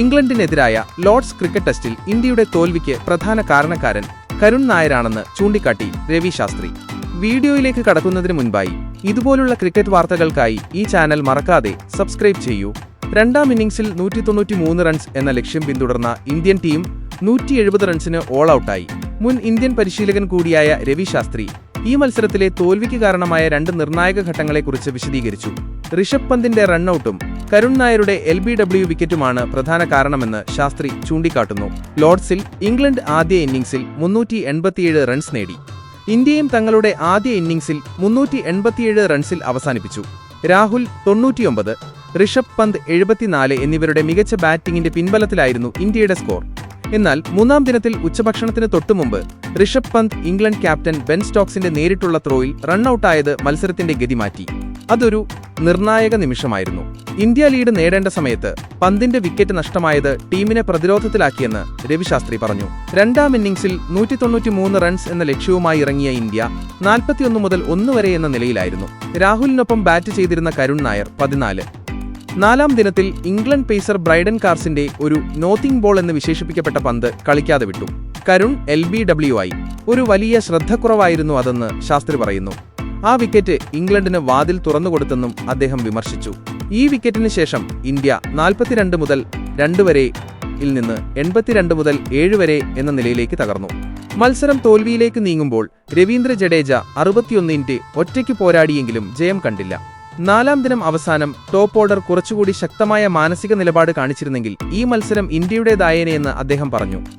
ഇംഗ്ലണ്ടിനെതിരായ Lord's cricket ടെസ്റ്റിൽ ഇന്ത്യയുടെ തോൽവിക്ക് പ്രധാന കാരണക്കാരൻ കരുൺ നായരാണെന്ന് ചൂണ്ടിക്കാട്ടി രവി ശാസ്ത്രി. വീഡിയോയിലേക്ക് കടക്കുന്നതിന് മുൻപായി ഇതുപോലുള്ള ക്രിക്കറ്റ് വാർത്തകൾക്കായി ഈ ചാനൽ മറക്കാതെ സബ്സ്ക്രൈബ് ചെയ്യൂ. രണ്ടാം ഇന്നിംഗ്സിൽ നൂറ്റി തൊണ്ണൂറ്റി മൂന്ന് റൺസ് എന്ന ലക്ഷ്യം പിന്തുടർന്ന ഇന്ത്യൻ ടീം നൂറ്റി എഴുപത് റൺസിന് ഓൾ ഔട്ടായി മുൻ ഇന്ത്യൻ പരിശീലകൻ കൂടിയായ രവി ശാസ്ത്രി ഈ മത്സരത്തിലെ തോൽവിക്ക് കാരണമായ രണ്ട് നിർണായക ഘട്ടങ്ങളെക്കുറിച്ച് വിശദീകരിച്ചു. ഋഷഭ് പന്തിന്റെ റണ്ണൌട്ടും കരുൺ നായരുടെ എൽ ബി ഡബ്ല്യു വിക്കറ്റുമാണ് പ്രധാന കാരണമെന്ന് ശാസ്ത്രി ചൂണ്ടിക്കാട്ടുന്നു. ലോർഡ്സിൽ ഇംഗ്ലണ്ട് ആദ്യ ഇന്നിംഗ്സിൽ മുന്നൂറ്റി എൺപത്തിയേഴ് റൺസ് നേടി. ഇന്ത്യയും തങ്ങളുടെ ആദ്യ ഇന്നിംഗ്സിൽ മുന്നൂറ്റി എൺപത്തിയേഴ് റൺസിൽ അവസാനിപ്പിച്ചു. രാഹുൽ തൊണ്ണൂറ്റിയൊമ്പത് ഋഷഭ് പന്ത് എഴുപത്തിനാല് എന്നിവരുടെ മികച്ച ബാറ്റിംഗിന്റെ പിൻബലത്തിലായിരുന്നു ഇന്ത്യയുടെ സ്കോർ. എന്നാൽ മൂന്നാം ദിനത്തിൽ ഉച്ചഭക്ഷണത്തിന് തൊട്ടുമുമ്പ് Rishabh Pant England captain Ben സ്റ്റോക്സിന്റെ നേരിട്ടുള്ള ത്രോയിൽ റണ്ണൌട്ടായത് മത്സരത്തിന്റെ ഗതി മാറ്റി അതൊരു നിർണായക നിമിഷമായിരുന്നു. ഇന്ത്യ ലീഡ് നേടേണ്ട സമയത്ത് പന്തിന്റെ വിക്കറ്റ് നഷ്ടമായത് ടീമിനെ പ്രതിരോധത്തിലാക്കിയെന്ന് രവിശാസ്ത്രി പറഞ്ഞു. രണ്ടാം ഇന്നിംഗ്സിൽ നൂറ്റി തൊണ്ണൂറ്റിമൂന്ന് റൺസ് എന്ന ലക്ഷ്യവുമായി ഇറങ്ങിയ ഇന്ത്യ നാൽപ്പത്തിയൊന്ന് മുതൽ ഒന്ന് വരെ എന്ന നിലയിലായിരുന്നു. രാഹുലിനൊപ്പം ബാറ്റ് ചെയ്തിരുന്ന കരുൺ നായർ പതിനാല്. നാലാം ദിനത്തിൽ ഇംഗ്ലണ്ട് പേസർ ബ്രൈഡൻ കാർസിന്റെ ഒരു നോത്തിംഗ് ബോൾ എന്ന് വിശേഷിപ്പിക്കപ്പെട്ട പന്ത് കളിക്കാതെ വിട്ടു. കരുൺ എൽ ബി ഡബ്ല്യു ആയി. ഒരു വലിയ ശ്രദ്ധക്കുറവായിരുന്നു അതെന്ന് ശാസ്ത്രി പറയുന്നു. ആ വിക്കറ്റ് ഇംഗ്ലണ്ടിന് വാതിൽ തുറന്നുകൊടുത്തെന്നും അദ്ദേഹം വിമർശിച്ചു. ഈ വിക്കറ്റിന് ശേഷം ഇന്ത്യ നാൽപ്പത്തിരണ്ട് മുതൽ രണ്ട് വരെ ഇൽ നിന്ന് എൺപത്തിരണ്ട് മുതൽ ഏഴ് വരെ എന്ന നിലയിലേക്ക് തകർന്നു. മത്സരം തോൽവിയിലേക്ക് നീങ്ങുമ്പോൾ രവീന്ദ്ര ജഡേജ അറുപത്തിയൊന്നിന്റെ ഒറ്റയ്ക്ക് പോരാടിയെങ്കിലും ജയം കണ്ടില്ല. നാലാം ദിനം അവസാനം ടോപ്പ് ഓർഡർ കുറച്ചുകൂടി ശക്തമായ മാനസിക നിലപാട് കാണിച്ചിരുന്നെങ്കിൽ ഈ മത്സരം ഇന്ത്യയുടേതായേനെയെന്ന് അദ്ദേഹം പറഞ്ഞു.